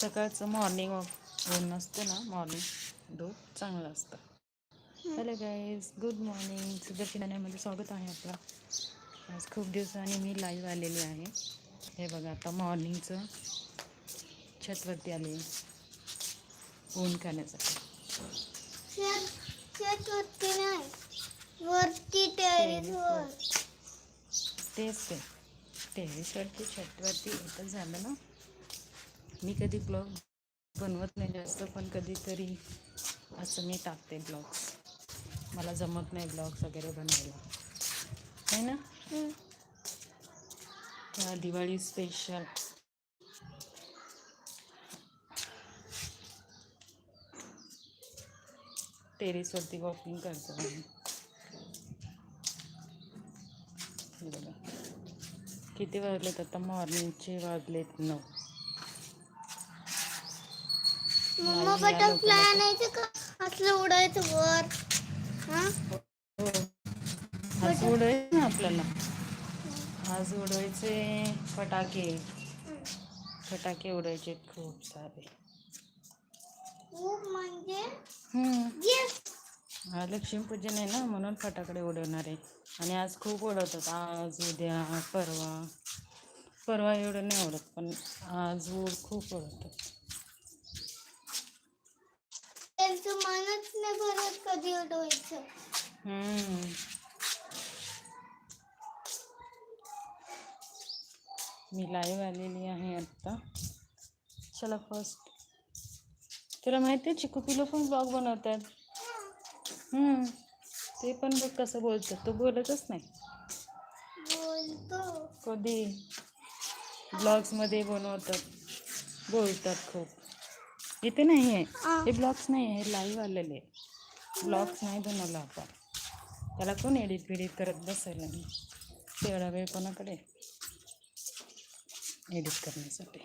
सकाळचं morning walk ऊन असतं ना मॉर्निंग दूध चांगलं असतं. हॅलो गाईज गुड मॉर्निंग सुदर्शनामध्ये स्वागत आहे आपलं. आज खूप दिवसांनी मी लाईव्ह आलेली आहे. हे बघा आता मॉर्निंगचं छतवरती आले ऊन खाण्यासाठी नाही वरती टेरेसवर तेच ते. टेरेसवरती छतवरती एकच झालं ना. मी कधी ब्लॉग बनवत नाही जास्त पण कधीतरी असं मी टाकते ब्लॉग्स. मला जमत नाही ब्लॉग्स वगैरे बनवायला आहे ना? त्या दिवाळी स्पेशल टेरेसवरती वॉकिंग करतो बघा. किती वाजलेत आता? मॉर्निंगचे वाजलेत नऊ. मम्मा बटरफ्लाय आणायचं का? असलं उडायचं वर. हा? हो. आज उडवायचे ना आपल्याला. आज उडवायचे फटाके. फटाके उडायचे खूप सारे. खूप म्हणजे? हम्म. हा लक्ष्मीपूजन आहे ना म्हणून फटाकडे उडवणार आहे. आणि आज खूप उडवतात. आज उद्या परवा. परवा एवढं नाही उडत पण आज उड खूप उडवतात. त्यांचं मनच नाही भरत कधी उडवायचं. हम्म. मी लाईव्ह आलेली आहे आत्ता चला फर्स्ट तुला माहिती आहे चिकू पिलो पण ब्लॉग बनवतात. हम्म. ते पण बघ कसं बोलतात तो बोलतच नाही. बोलतो. कधी? ब्लॉग्समध्ये बनवतात. बोलतात खूप. इथे नाही आहे. हे ब्लॉग्स नाही आहे हे लाईव्ह आलेले आहे ब्लॉग्स नाही बनवला आपण. त्याला कोण एडिट बिडिट करत बसायला नाही? तेवढा वेळ कोणाकडे? एडिट करण्यासाठी.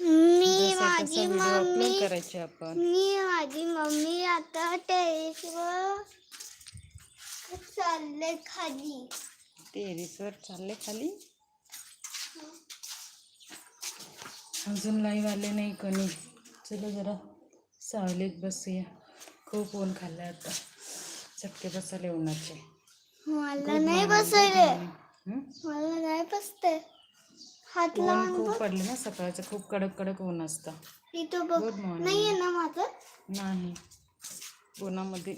मी माझी मम्मी करायचे आपण. मी माझी मम्मी आता टेरेसवर चालले खाली. टेरिसवर चालले खाली? अजून लाईव्ह आले नाही कोणी. चला जरा सावलीत बसूया. खूप ऊन खाल्लं आता. चटके बसले उन्हाचे मला नाही बसायले? मला नाही बसते. हात लावून खूप. पडले ना सकाळचं. खूप कडक कडक ऊन असतं. इथं बघ. नाहीये ना माझं? नाही. उन्हामध्ये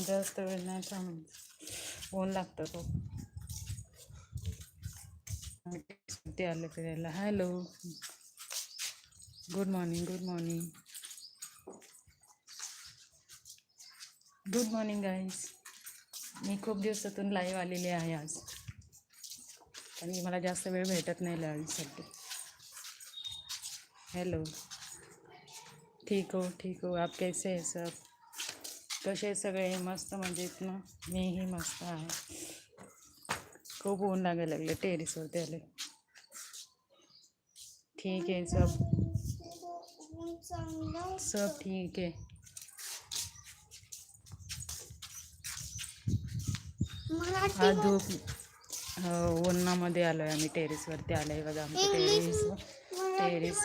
जास्त वेळ नाही थांबायचं ऊन लागतं खूप. ते आले फिरायला hello good morning good morning good morning guys मी खूप दिवसातून लाईव्ह आलेली आहे आज. आणि मला जास्त वेळ भेटत नाही लाईव्हसाठी हेलो ठीक हो ठीक हो. आप कैसे आहे सब? कसे सगळे? मस्त मजेत ना? मीही मस्त आहे. खूप ऊन लागायला टेरिसवरती आले. ठीक आहे, सब. सब ठीक है। हा धूप। हो, उन्हामध्ये आलो आहे आम्ही टेरिसवरती आलो आहे बघा आमचं इंग्लिश टेरिस टेरिस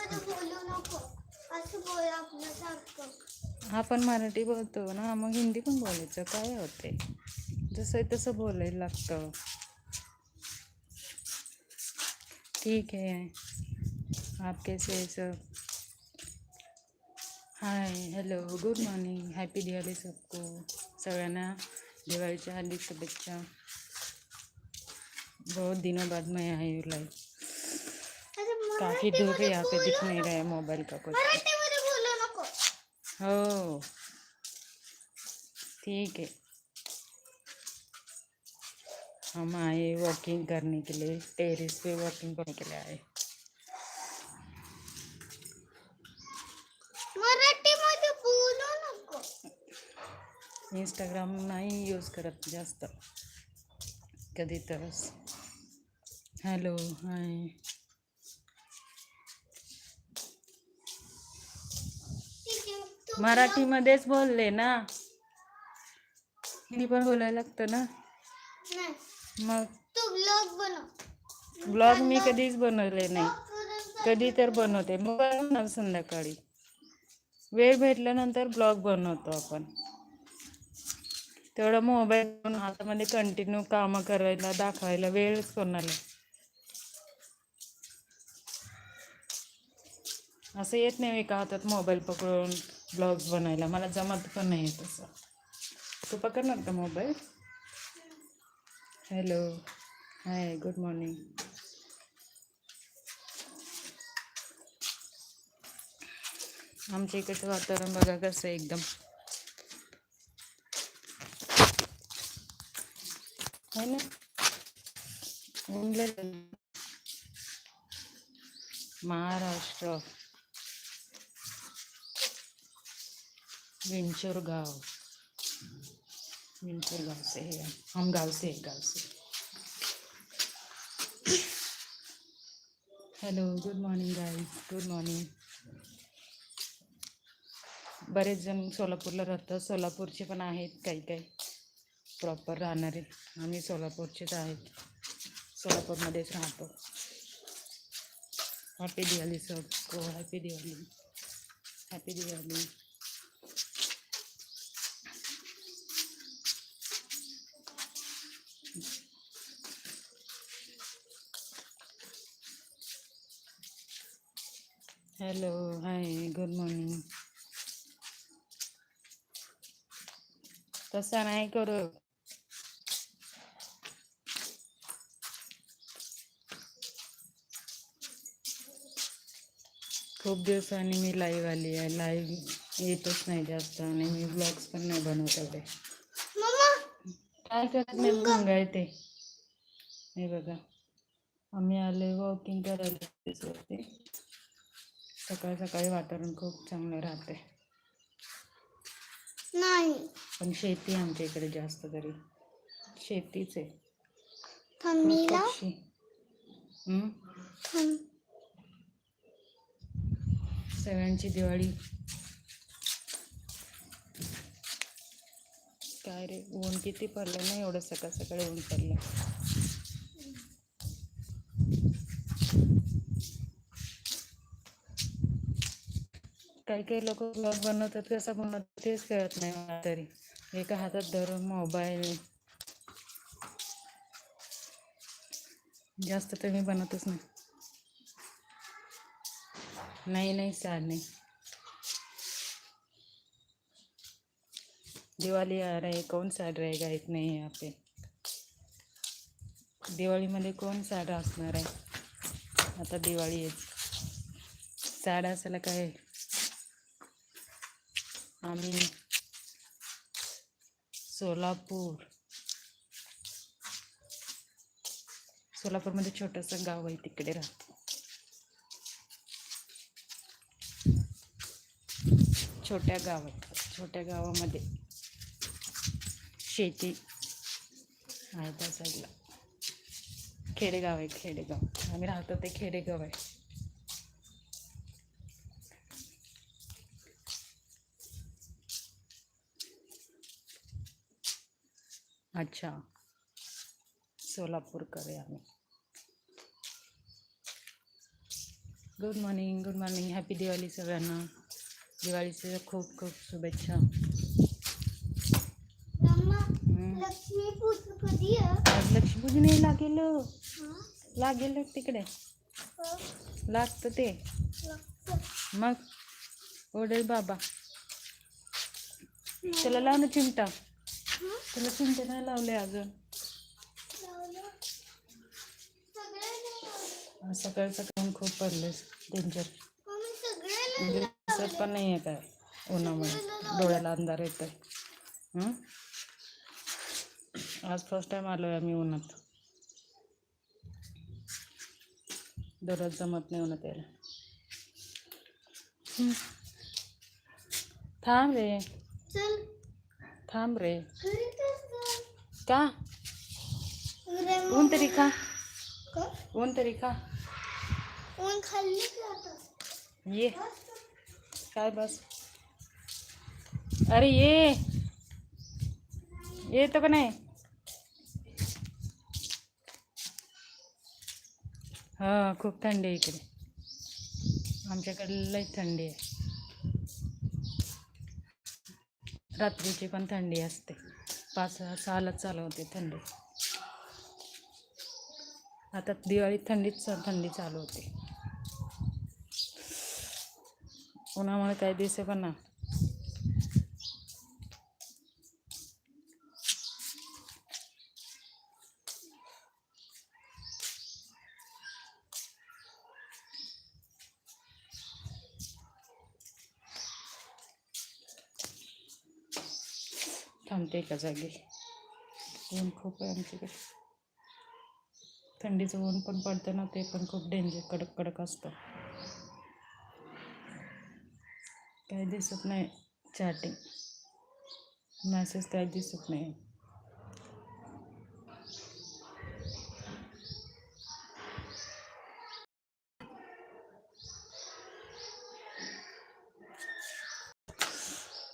हा पण मराठी बोलतो ना मग हिंदी पण बोलायचं काय होते जसं आहे तसं बोलायला लागतं. ठीक है आप कैसे सब? Hi hello good morning happy Diwali सबको सगळ्यांना. दिवाळीच्या हार्दिक शुभेच्छा. बहुत दिनों बाद मैं आई हूँ लाइव काफ़ी दूर है यहाँ पे दिख नहीं रहा है मोबाइल का कुछ. हो। ठीक है. हम आए वॉकिंग करने के लिए टेरेस पे वॉकिंग करने के लिए आए. इंस्टाग्राम नाही यूज करत जास्त. कधी तरच हॅलो हाय मराठीमध्येच बोलले ना? हिंदी पण बोलायला लागतं ना? मग? ब्लॉग मी कधीच बनवले नाही. कधी तर बनवते. मग बनवणार संध्याकाळी. वेळ भेटल्यानंतर ब्लॉग बनवतो आपण. तेवढा मोबाईल हातामध्ये कंटिन्यू कामं करायला दाखवायला वेळच कोणाला? असं येत नाही एका हातात मोबाईल पकडून ब्लॉग्स बनायला. मला जमत पण नाही तसं. तू पकडणार का mobile hello hi good morning आमच्या इकडचं वातावरण बघा कसं आहे एकदम. है ना? ऊन महाराष्ट्र। विंचूर गाव। विंचूर गांव से है। हम हम से से। Hello good morning guys good morning बरेच जण सोलापूरला राहतात. सोलापूरचे पण आहेत काही काही. प्रॉपर राहणारे आम्ही सोलापूरचेच आहेत सोलापूरमध्येच राहतो हॅपी दिवाळी सबको happy Diwali happy Diwali hello hi good morning तसा नाही करू खूप दिवसांनी मी लाईव्ह आली आहे. लाईव्ह येतच नाही जास्त आणि मी ब्लॉग्स पण नाही बनवत एवढे. काय करत नाही आहे ते हे बघा. आम्ही आले वॉकिंग करायला सकाळ सकाळी वातावरण खूप चांगलं राहते नाही. पण शेती आमच्या इकडे जास्त तरी. शेतीच आहे थंडीला पक्षी हम्म? थंड सगळ्यांची दिवाळी. काय रे ऊन किती पडलं ना एवढं सकाळ सकाळी ऊन पडलं. काही काही लोक ब्लॉग बनवतात कसं बनवतात तेच कळत नाही मला तरी. एका हातात धरून मोबाईल जास्त तर मी बनवतच नाही. नाही नाही सर नाही. दिवाळी आ रही है कौन सॅड रहेगा इतने यहाँ पे. दिवाळीमध्ये कोण सॅड असणार आहे? आता दिवाळी आहे. सॅड असायला काय? आम्ही सोलापूर. सोलापूरमध्ये छोटंसं गाव आहे तिकडे राहतो. छोट्या गावात छोट्या गावामध्ये शेती आहे त्या साईडला खेडेगाव आहे खेडेगाव. आम्ही राहतो ते खेडेगाव आहे. अच्छा. सोलापूरकर आहे आम्ही. Good morning good morning happy Diwali सगळ्यांना. दिवाळीच्या खूप खूप शुभेच्छा। मम्मा हम्म. आज लक्ष्मीपूजन नाही लागेल। हा? लागेल तिकडे। हो, लागतं ते। मग ओढेल बाबा। त्याला लाव ना चिमटा। हा? त्याला चिमटे नाही लावले अजून। लावलं. सगळे लावलं. आज सकाळ खूप पडले डेंजर म्हणजे दिसत पण नाही आहे काय उन्हामुळे? डोळ्याला अंधार येत आज फ़र्स्ट टाइम आलो आहे आम्ही उन्हात. दररोज जमत नाही उन्हात यायला. थांब रे. थांब रे. का? रे ऊन तरी खा. का? ऊन तरी खा. ऊन खाल्ली? ये। काय बस? अरे ये। येतो का नाही? हा खूप थंडी आहे इकडे. आमच्याकडे लई थंडी आहे. रात्रीची पण थंडी असते. पाच सहालाच चालू होते थंडी. आता दिवाळीत थंडीच थंडी चालू होते. उन्हामुळे काही दिसे पण ना. थांबते एका जागी. ऊन खूप आहे आमच्याकडे. थंडीचं ऊन पण पडतं ना ते पण खूप डेंजर कडक कडक असतं. कैदी सपने चैटिंग मैसेज कैदी सपने।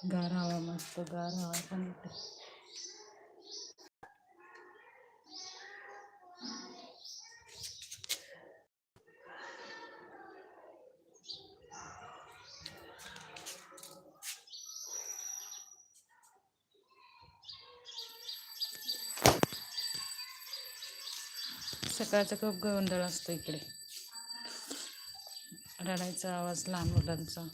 गारा हवा मस्त गारा हवा सकाळचं खूप गोंधळ असतो इकडे रडायचा आवाज लहान मुलांचा